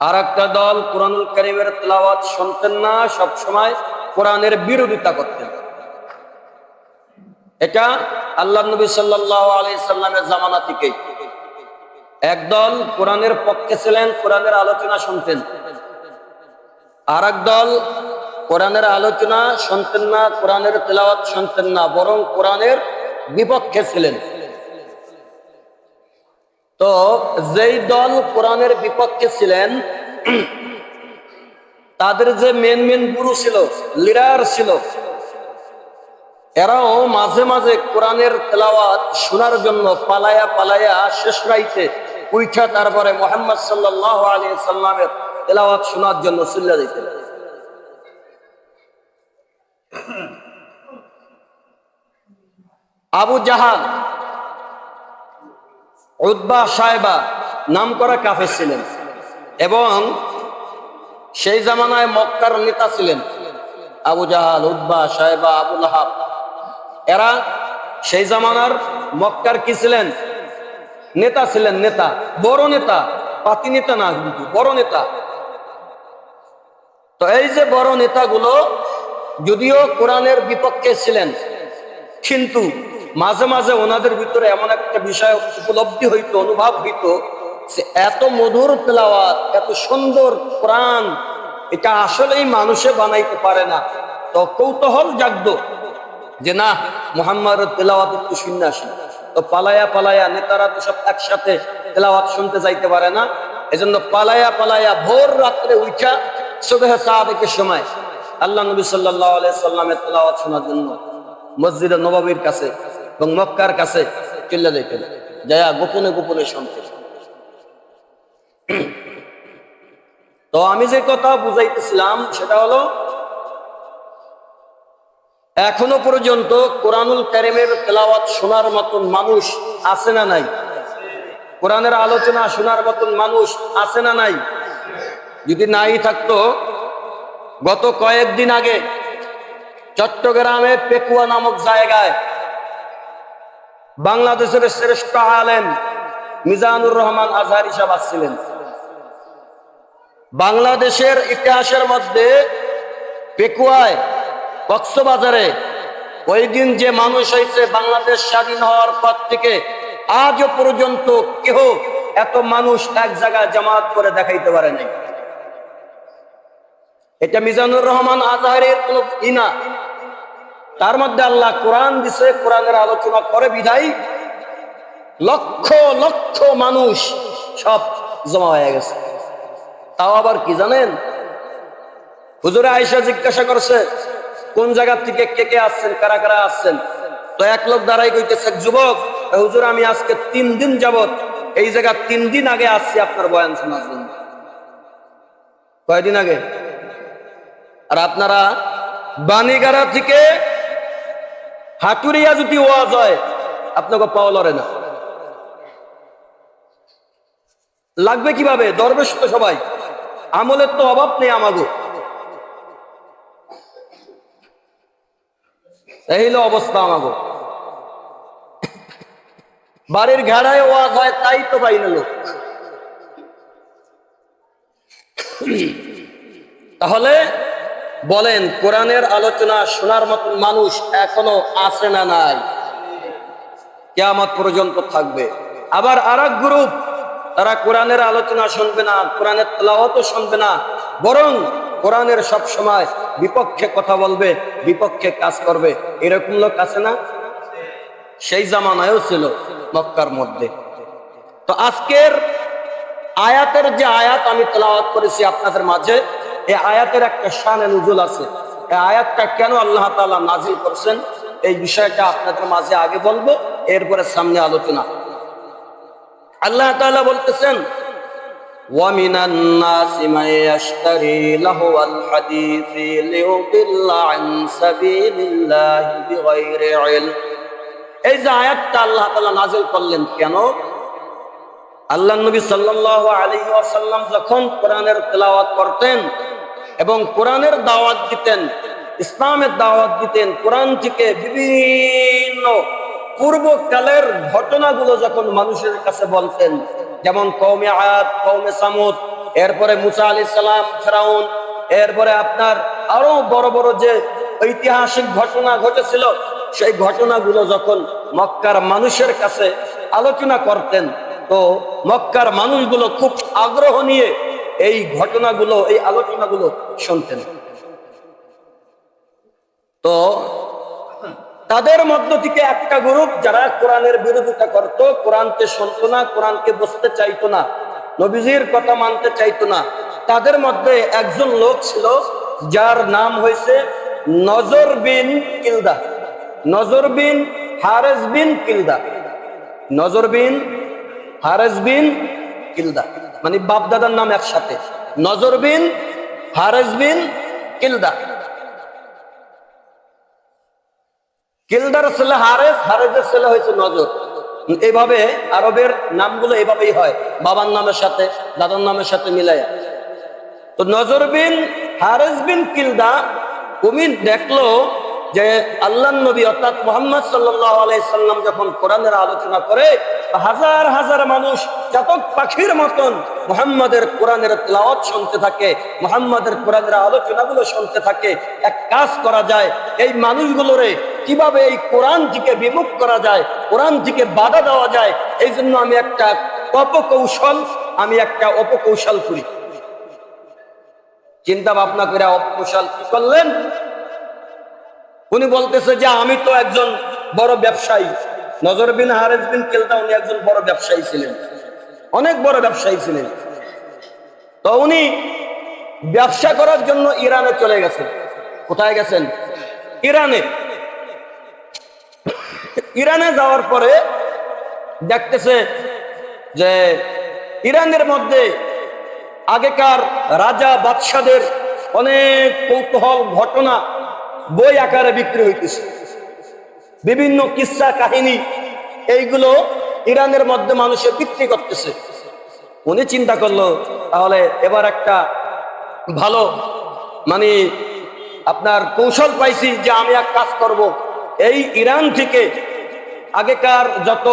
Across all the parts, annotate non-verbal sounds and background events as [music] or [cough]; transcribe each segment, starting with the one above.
আর একটা দল কোরআনুল করিমের তেলাওয়াত শুনতেন না সবসময় কোরআনের বিরোধিতা করতেন। এটা আল্লাহ নবী সাল্লামের জামানা থেকে একদল কোরআনের পক্ষে ছিলেন, কোরআনের আলোচনা শুনতেন। আর দল কোরআনের আলোচনা শুনতেন না, কোরআনের তেলাওয়াত শুনতেন না, বরং কোরআনের বিপক্ষে ছিলেন। তো যেই দল কোরআনের বিপক্ষে ছিলেন, তাদের যে মেন মেন গুরু ছিল লিডার ছিল, এরাও মাঝে মাঝে কোরআনের তেলাওয়াত শোনার জন্য পালায়া পালায়া শেষ রাইতে উইঠা তারপরে মোহাম্মদ সাল্লাহ আলী সাল্লামের তেলাওয়াত শোনার জন্য চিল্লা দিতেন। আবু জাহান উদ্বা সাহেবা নাম করা কাফে ছিলেন এবং সেই জামানায় মক্কার নেতা ছিলেন আবু জাহাল উদ্বা সাহেবা আবুল হাব এরা সেই জামানার মক্কার কি ছিলেন? নেতা ছিলেন, নেতা। বড় নেতা, পাতি নেতা না কিন্তু, বড় নেতা। তো এই যে বড় নেতাগুলো, যদিও কোরআনের বিপক্ষে ছিলেন, কিন্তু মাঝে মাঝে ওনাদের ভিতরে এমন একটা বিষয় উপলব্ধি হইতো, অনুভব হইতো যে এত মধুর তেলাওয়াত, এত সুন্দর প্রাণ এটা আসলেই মানুষে বানাইতে পারে না। তো কৌতূহল জাগত যে না মোহাম্মদ তেলাওয়াত একটু শুনে আসি তো পালায়া পালায়া নেতারা তো সব একসাথে তেলাওয়াত শুনতে যাইতে পারে না। এজন্য পালায়া পালায়া ভোর রাত্রে উঠা সুবেহ সাহাবেকের সময় আল্লাহ নবী সাল্লাহ আলাই সাল্লামের তেলাওয়াত শোনার জন্য মসজিদে নবাবির কাছে এবং মক্কার কাছে চলে যেতেন যায়া গোপনে গোপনে শুনতে তো আমি যে কথা বুঝাইতেছিলাম, সেটা হলো, এখনও পর্যন্ত কোরআনুল কারিমের তেলাওয়াত শোনার মতন মানুষ আছে না নাই? কোরআনের আলোচনা শোনার মতন মানুষ আছে না নাই? যদি নাই থাকতো, গত কয়েকদিন আগে চট্টগ্রামে পেকুয়া নামক জায়গায় বাংলাদেশের শ্রেষ্ঠ আলেম মিজানুর রহমান আজহারি সাহেব আসছিলেন। বাংলাদেশের ইতিহাসের মধ্যে পেকুয়ায়, কক্সবাজারে ওই দিন যে মানুষ হয়েছে বাংলাদেশ স্বাধীন হওয়ার পর থেকে আজও পর্যন্ত কেহ এত মানুষ এক জায়গায় জামাত করে দেখাইতে পারে নাই। এটা মিজানুর রহমান আজহারের কোন ইনা তার মধ্যে আল্লাহ কোরআন দিছে, কোরআনের আলোচনা করে বিধাই লক্ষ লক্ষ মানুষ সব জমা হয়ে গেছে। তাও আবার কি জানেন? হুজুরে আয়সা জিজ্ঞাসা করছে, কোন জায়গা থেকে কে কে আসছেন, কারা কারা আসছেন? তো এক লোক দাঁড়াই কইতেছে, যুবক, হুজুর, আমি আজকে তিন দিন যাবত এই জায়গা তিন দিন আগে আসছি আপনার বয়ান শোনার জন্য। কয়দিন আগে? আর আপনারা বাণীগারা থেকে হাতুরিয়া যদি ওয়াজ হয়, আপনাকে পাওয়া লড়ে না। লাগবে কীভাবে? দরবেশ তো সবাই। আমলের তো অভাব নেই আমাগো এই অবস্থা আমাগো বাড়ির ঘেড়ায় ওয়াজ হয়, তাই তো পাই না লোক। তাহলে বলেন, কোরআনের আলোচনা শোনার মতন মানুষ এখনও আছে না নাই। কেয়ামত পর্যন্ত থাকবে। আবার আর গ্রুপ, তারা কোরআনের আলোচনা শুনবে না, কোরআনের তেলাওয়াতও শুনবে না, বরং কোরআনের সব সময় বিপক্ষে কথা বলবে, বিপক্ষে কাজ করবে। এরকম লোক আছে না? সেই জামানায়ও ছিল মক্কার মধ্যে। তো আজকের আয়াতের যে আয়াত আমি তেলাওয়াত করেছি আপনাদের মাঝে এই আয়াতের একটা শানে নজুল আছে এই আয়াতটা কেন আল্লাহ তাআলা নাজিল করছেন এই বিষয়টা আপনাদের মাঝে আগে বলবো এরপরে সামনে আলোচনা আল্লাহ তাআলা বলতেছেন ومن الناس من يشتري لهو الحديث ليضل عن سبيل الله بغير علم এই যে আয়াতটা আল্লাহ তাআলা নাজিল করলেন কেন আল্লাহ নবী সাল্লাল্লাহু আলাইহি ওয়াসাল্লাম যখন কোরআনের তেলাওয়াত করতেন এবং কোরআনের দাওয়াত দিতেন, ইসলামের দাওয়াত দিতেন, কোরআন থেকে বিভিন্ন পূর্বকালের ঘটনাগুলো যখন মানুষের কাছে বলতেন, যেমন কৌমে আয়াত কৌমে সামুদ, এরপরে মুসা আলি সালাম, ফেরাউন, এরপরে আপনার আরও বড় বড় যে ঐতিহাসিক ঘটনা ঘটেছিল, সেই ঘটনাগুলো যখন মক্কার মানুষের কাছে আলোচনা করতেন, তো মক্কার মানুষগুলো খুব আগ্রহ নিয়ে এই ঘটনাগুলো, এই আলোচনাগুলো শুনতেন। তো তাদের মধ্য থেকে একটা গ্রুপ যারা কোরআনের বিরোধিতা করত, কোরআনকে শুনতো না, কোরআনকে বসতে চাইতো না, নবীজির কথা মানতে চাইতো না, তাদের মধ্যে একজন লোক ছিল যার নাম হয়েছে নজর বিন কিলদা। নজর বিন হারেস বিন কিলদা। নজর বিন হারেস বিন কিলদা। মানে বাপ দাদার নাম একসাথে। নজর বিন, হারেস বিন, কিলদা। কিলদার ছেলে হারেস, হারেসের ছেলে হয়েছে নজর। এইভাবে আরবের নামগুলো এভাবেই হয়, বাবার নামের সাথে, দাদার নামের সাথে মিলাইয়া। তো নজর বিন, হারেস বিন, কিলদা উনি দেখল যে আল্লাহ নবী অর্থাৎ মোহাম্মদ আলাইসাল্লাম যখন কোরআনের আলোচনা করে, হাজার হাজার মানুষ চাতক পাখির মতন মোহাম্মদের কোরআনের তেলাওয়াত শুনতে থাকে, মোহাম্মদের কোরআনের আলোচনাগুলো শুনতে থাকে। এক কাজ করা যায়, এই মানুষগুলোরে কীভাবে এই কোরআন থেকে বিমুখ করা যায় কোরআন থেকে বাধা দেওয়া যায় এই জন্য আমি একটা অপকৌশল, আমি একটা অপকৌশল করি। চিন্তা ভাবনা করে অপকৌশল করলেন? উনি বলতেছে যে, আমি তো একজন বড় ব্যবসায়ী। নজর বিন হারেজ বিন কেলতা উনি একজন বড় ব্যবসায়ী ছিলেন। অনেক বড় ব্যবসায়ী ছিলেন। তো উনি ব্যবসা করার জন্য ইরানে চলে গেছেন। কোথায় গেছেন? ইরানে। ইরানে যাওয়ার পরে দেখতেছে যে, ইরানের মধ্যে আগেকার রাজা বাদশাদের অনেক কৌতূহল, ঘটনা বই আকারে বিক্রি হইতেছে। বিভিন্ন কিসা কাহিনী এইগুলো ইরানের মধ্যে মানুষে বিক্রি করতেছে। উনি চিন্তা করল, তাহলে এবার একটা ভালো মানে আপনার কৌশল পাইছি যে আমি এক কাজ করব। এই ইরান থেকে আগেকার যত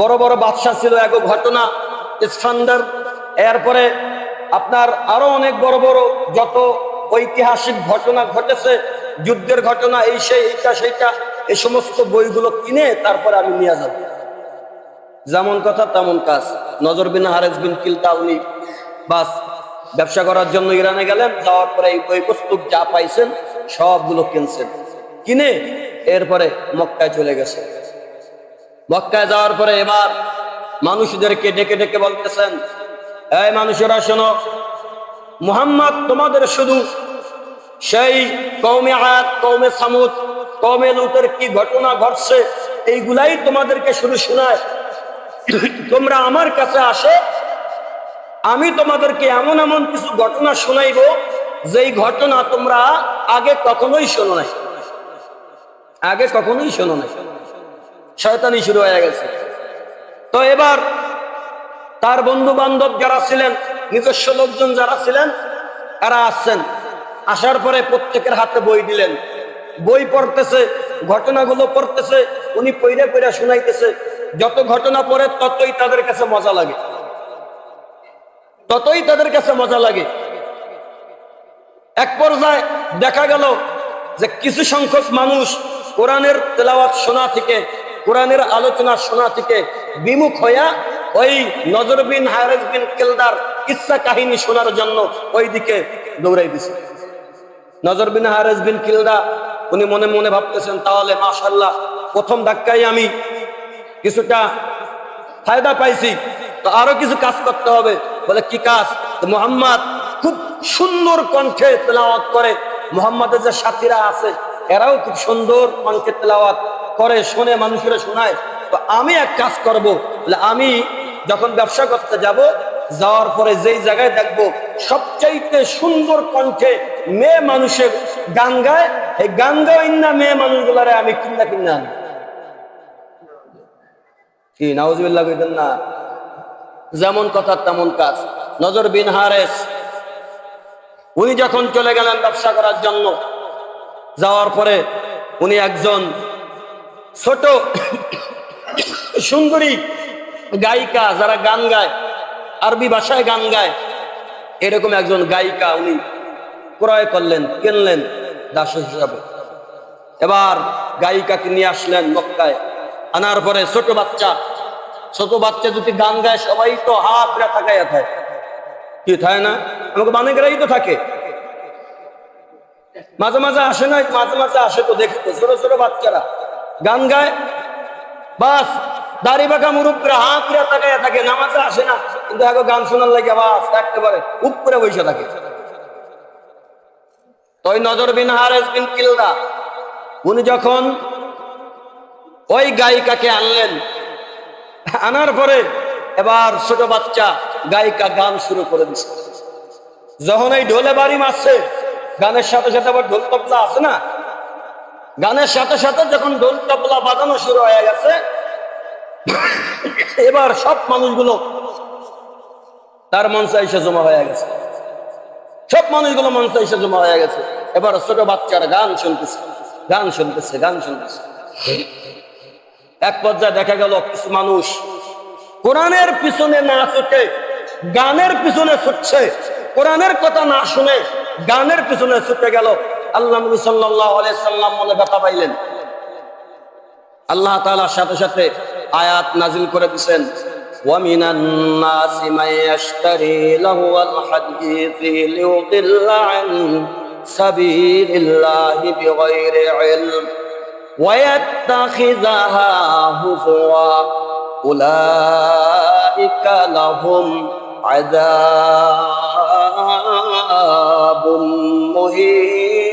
বড় বড় বাদশাহ ছিল, এক ঘটনা ইসফান্ডার এরপরে আপনার আরও অনেক বড় বড় যত ঐতিহাসিক ঘটনা ঘটেছে, যুদ্ধের ঘটনা এই সেই, এইটা সেইটা এই সমস্ত বইগুলো কিনে তারপরে আমি নিয়ে যাব। যেমন কথা তেমন কাজ। নজর বিন হারেজ বিন কিলতা উনি বাস ব্যবসা করার জন্য ইরানে গেলেন, যাওয়ার পরে এই বই পুস্তক যা পাইছেন সবগুলো কিনছেন। কিনে এরপরে মক্কায় চলে গেছে। মক্কায় যাওয়ার পরে এবার মানুষদেরকে ডেকে ডেকে বলতেছেন, এই মানুষেরা শোনো মুহাম্মদ তোমাদের শুধু সেই কৌমে আয়াত কৌমে সামুদ কৌমে লুতের কি ঘটনা ঘটছে, এইগুলাই তোমাদেরকে শুধু শোনায়। তোমরা আমার কাছে আসো, আমি তোমাদেরকে এমন এমন কিছু ঘটনা শোনাইব, যেই ঘটনা তোমরা আগে কখনোই শোনো নাই। আগে কখনোই শোনো নাই। শয়তানি শুরু হয়ে গেছে। তো এবার তার বন্ধু বান্ধব যারা ছিলেন নিজস্ব লোকজন যারা ছিলেন তারা আসছেন। আসার পরে প্রত্যেকের হাতে বই দিলেন। বই পড়তেছে, ঘটনাগুলো পড়তেছে, উনি পইরে পইরা শুনাইতেছে। যত ঘটনা পড়ে, ততই তাদের কাছে মজা লাগে। ততই তাদের কাছে মজা লাগে। এক পর্যায়ে দেখা গেল যে কিছু সংখ্যক মানুষ কোরআনের তেলাওয়াত শোনা থেকে, কোরআনের আলোচনা শোনা থেকে বিমুখ হইয়া ওই নজর বিন হারেজ বিন কেলদার কিসা কাহিনী শোনার জন্য ওই দিকে দৌড়াই দিছে। নজর বিন হারেজ বিন কিলদা, উনি মনে মনে ভাবতেছেন, তাহলে মাশাল্লাহ প্রথম ধাক্কায় আমি কিছুটা ফায়দা পাইছি, তো আরও কিছু কাজ করতে হবে। বলে, কি কাজ? মোহাম্মদ খুব সুন্দর কণ্ঠে তেলাওয়াত করে। মোহাম্মদের যে সাথীরা আছে, এরাও খুব সুন্দর কণ্ঠে তেলাওয়াত করে, শোনে, মানুষেরা শোনায়। তো আমি এক কাজ করব, বলে, আমি যখন ব্যবসা করতে যাব যাওয়ার পরে যেই জায়গায় দেখব, সবচাইতে সুন্দর কণ্ঠে মেয়ে মানুষের গান গায়, এই গান গাওয়াই না মেয়ে মানুষগুলারে আমি কিনা কিনা আনি কি, নাউজুবিল্লাহ কইতেন না? যেমন কথা, তেমন কাজ। নজর বিন হারেস, উনি যখন চলে গেলেন ব্যবসা করার জন্য, যাওয়ার পরে উনি একজন ছোট সুন্দরী গায়িকা, যারা গান গায় আরবি ভাষায় গান গায়। এরকম একজন গায়িকা উনি ক্রয় করলেন, কিনলেন দাস হিসাবে। এবার গায়িকাকে নিয়ে আসলেন মক্কায়। আনার পরে ছোট বাচ্চা ছোট বাচ্চা যদি গান গায়, সবাই তো হাত রে থাকাইয়া থাকে কি থাকে না? আমাকে বানেগেরাই তো থাকে। মাঝে মাঝে আসে না মাঝে মাঝে আসে তো দেখি তো ছোট ছোট বাচ্চারা গান গায়। বাস দাড়ি বাঁকা মুরুব্বরা হাত রে তাকাইয়া থাকে, নামাজে আসে না। কিন্তু এখন গান শোনার লাগে বাস একেবারে উপরে বসে থাকে। তই নজর বিন হারেস বিন কিলদা, উনি যখন ওই গায়িকাকে আনলেন, আনার পরে এবার ছোট বাচ্চা গায়িকা গান শুরু করে দিছে। যখন এই ঢোলে বাড়ি মারছে, গানের সাথে সাথে আবার ঢোল তবলা আছে না? গানের সাথে সাথে যখন ঢোল তবলা বাজানো শুরু হয়ে গেছে [coughs] এবার সব মানুষগুলো তার মঞ্চে এসে জমা হয়ে গেছে। সব মানুষগুলো মঞ্চে এসে জমা হয়ে গেছে। এবার ছোট বাচ্চারা গান শুনতেছে গান শুনতেছে গান শুনতেছে। এক পর্যায়ে দেখা গেল কিছু মানুষ কোরআনের পিছনে না ছুটে গানের পিছনে ছুটছে। কোরআনের কথা না শুনে গানের পিছনে ছুটে গেল। আল্লাহ নবী সাল্লাল্লাহু সাল্লাম মনে ব্যথা পাইলেন। আল্লাহ তাআলার সাথে সাথে আয়াত নাজিল করে দিবেন ومن الناس من يشتري لهو الحديث ليضل عن سبيل الله بغير علم ويتخذها هزوا أولئك لهم عذاب مهين